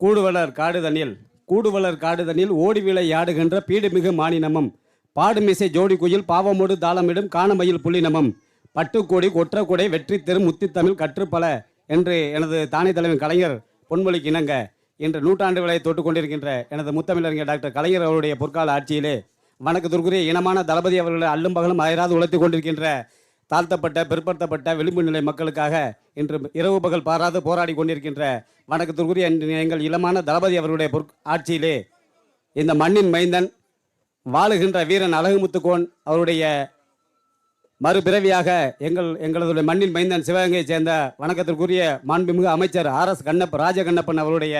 கூடுவளர் காடுதனில் கூடுவளர் காடுதனில் ஓடி விளையாடுகின்ற பீடுமிகு மானினமும் பாடுமிசை ஜோடி குயில் பாவமோடு தாளமிடும் காணமயில் புள்ளினமும் பட்டுக்கோடி கொற்றக்குடை வெற்றி தெரு முத்தித்தமிழ் கற்றுப்பல என்று எனது தானே தலைவன் கலைஞர் பொன்மொழிக்கு இணங்க இன்று நூற்றாண்டு விலையை தொட்டு கொண்டிருக்கின்ற எனது முத்தமிழறிஞர் டாக்டர் கலைஞர் அவருடைய பொற்கால ஆட்சியிலே வணக்கத்திற்குரிய இனமான தளபதி அவர்களை அல்லும் பகலும் அயராது உழைத்துக் கொண்டிருக்கின்ற தாழ்த்தப்பட்ட பிற்படுத்தப்பட்ட விளிம்பு நிலை மக்களுக்காக இன்று இரவு பகல் பாராது போராடி கொண்டிருக்கின்ற வணக்கத்திற்குரிய எங்கள் இளமான தளபதி அவருடைய பொற் ஆட்சியிலே இந்த மண்ணின் மைந்தன் வாழுகின்ற வீரன் அழகுமுத்துக்கோன் அவருடைய மறுபிறவியாக எங்கள் எங்களதுடைய மண்ணின் மைந்தன் சிவகங்கையைச் சேர்ந்த வணக்கத்திற்குரிய மாண்புமிகு அமைச்சர் ஆர் எஸ் கண்ணப்ப ராஜ கண்ணப்பன் அவருடைய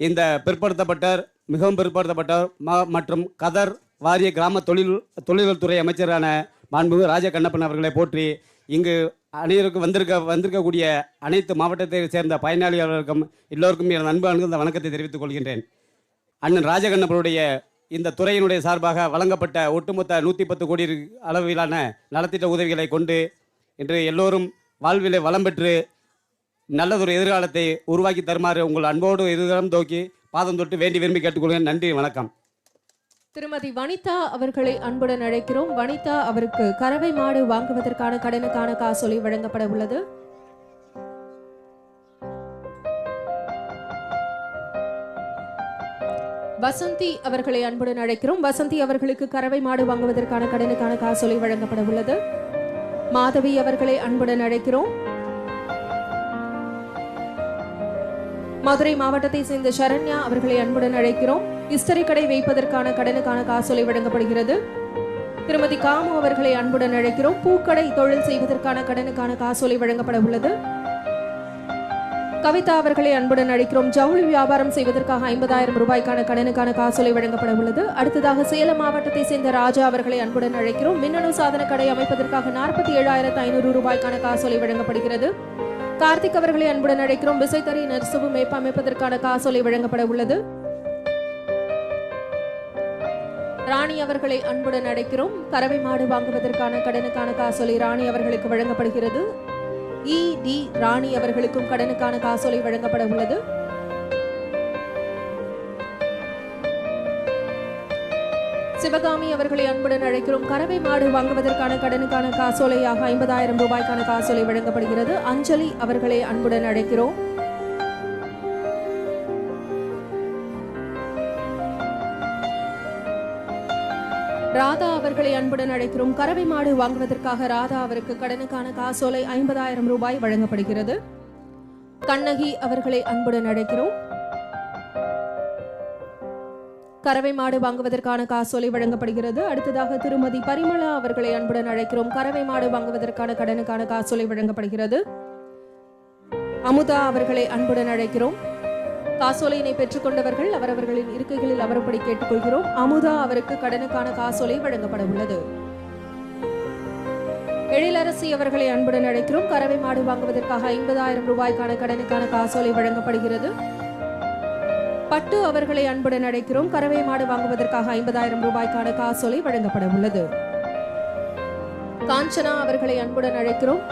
இந்த பிற்படுத்தப்பட்டோர் மிகவும் பிற்படுத்தப்பட்டோர் மற்றும் கதர் வாரிய கிராம தொழில் தொழில்துறை அமைச்சரான மாண்புமிகு ராஜ கண்ணப்பன் அவர்களை போற்றி இங்கு அனைவருக்கும் வந்திருக்க வந்திருக்கக்கூடிய அனைத்து மாவட்டத்தை சேர்ந்த பயனாளிகளுக்கும் எல்லோருக்கும் எனது அன்பு அணுகுந்த வணக்கத்தை தெரிவித்துக் கொள்கின்றேன். அண்ணன் ராஜகண்ணப்பனுடைய இந்த துறையினுடைய சார்பாக வழங்கப்பட்ட ஒட்டுமொத்த நூற்றி பத்து கோடி அளவிலான நலத்திட்ட உதவிகளை கொண்டு இன்று எல்லோரும் வாழ்விலே வளம் பெற்று நல்லதொரு எதிர்காலத்தை உருவாக்கி தருமாறு உங்கள் அன்போடு எதிர்காலம் தோக்கி பாதம் தொட்டு வேண்டி விரும்பி கேட்டுக்கொள்கிறேன். நன்றி வணக்கம். திருமதி வனிதா அவர்களை அன்புடன் அழைக்கிறோம். வனிதா அவருக்கு கறவை மாடு வாங்குவதற்கான கடனுக்கான காசோலை வழங்கப்பட உள்ளது. வசந்தி அவர்களை அன்புடன் அழைக்கிறோம். வசந்தி அவர்களுக்கு கறவை மாடு வாங்குவதற்கான கடனுக்கான காசோலை வழங்கப்பட உள்ளது. மாதவி அவர்களை அன்புடன் அழைக்கிறோம். மதுரை மாவட்டத்தை சேர்ந்த சரண்யா அவர்களை அன்புடன் அழைக்கிறோம். இஸ்தரி கடை வைப்பதற்கான கடனுக்கான காசோலை வழங்கப்படுகிறது. திருமதி காமு அவர்களை அன்புடன் அழைக்கிறோம். பூக்கடை தொழில் செய்வதற்கான கடனுக்கான காசோலை வழங்கப்பட உள்ளது. கவிதா அவர்களை அன்புடன் அழைக்கிறோம். ஜவுளி வியாபாரம் செய்வதற்காக ஐம்பதாயிரம் ரூபாய்க்கான கடனுக்கான காசோலை வழங்கப்பட உள்ளது. அடுத்ததாக சேலம் மாவட்டத்தை சேர்ந்த ராஜா அவர்களை அன்புடன் அழைக்கிறோம். மின்னணு சாதன கடை அமைப்பதற்காக நாற்பத்தி ஏழாயிரத்து ஐநூறு ரூபாய்க்கான காசோலை வழங்கப்படுகிறது. கார்த்திக் அவர்களை அன்புடன் அழைக்கிறோம். விசைத்தறி நெரிசவு மேய்ப்பு அமைப்பதற்கான காசோலை வழங்கப்பட உள்ளது. ராணி அவர்களை அன்புடன் அழைக்கிறோம். கறவை மாடு வாங்குவதற்கான கடனுக்கான காசோலை ராணி அவர்களுக்கு வழங்கப்படுகிறது. இ. டி. ராணி அவர்களுக்கும் கடனுக்கான காசோலை வழங்கப்பட உள்ளது. சிவகாமி அவர்களை அன்புடன் அழைக்கிறோம். கறவை மாடு வாங்குவதற்கான கடனுக்கான காசோலையாக ஐம்பதாயிரம் ரூபாய்க்கான காசோலை வழங்கப்படுகிறது. அஞ்சலி அவர்களை அன்புடன் அழைக்கிறோம். ராதா அவர்களை அன்புடன் அழைக்கிறோம். கறவை மாடு வாங்குவதற்காக ராதா அவருக்கு கடனுக்கான காசோலை ஐம்பதாயிரம் ரூபாய் வழங்கப்படுகிறது. கண்ணகி அவர்களை அன்புடன் அழைக்கிறோம். கறவை மாடு வாங்குவதற்கான காசோலை வழங்கப்படுகிறது. அடுத்ததாக திருமதி பரிமளா அவர்களை அன்புடன் அழைக்கிறோம். கறவை மாடு வாங்குவதற்கான கடனுக்கான காசோலை வழங்கப்படுகிறது. அமுதா அவர்களை அன்புடன் அழைக்கிறோம். காசோலையினை பெற்றுக்கொண்டவர்கள் அவரவர்களின் இருக்கைகளில் அவரப்படி கேட்டுக்கொள்கிறோம். அமுதா அவருக்கு கடனுக்கான காசோலை வழங்கப்பட உள்ளது. எழிலரசி அவர்களை அன்புடன் அழைக்கிறோம். கறவை மாடு வாங்குவதற்காக ஐம்பதாயிரம் ரூபாய்க்கான கடனுக்கான காசோலை வழங்கப்படுகிறது. பட்டு அவர்களை அன்புடன் அழைக்கிறோம் கறவை மாடு வாங்குவதற்காக ஐம்பதாயிரம் ரூபாய்க்கான காசோலை வழங்கப்பட உள்ளது. காஞ்சனா அவர்களை அன்புடன் அழைக்கிறோம்.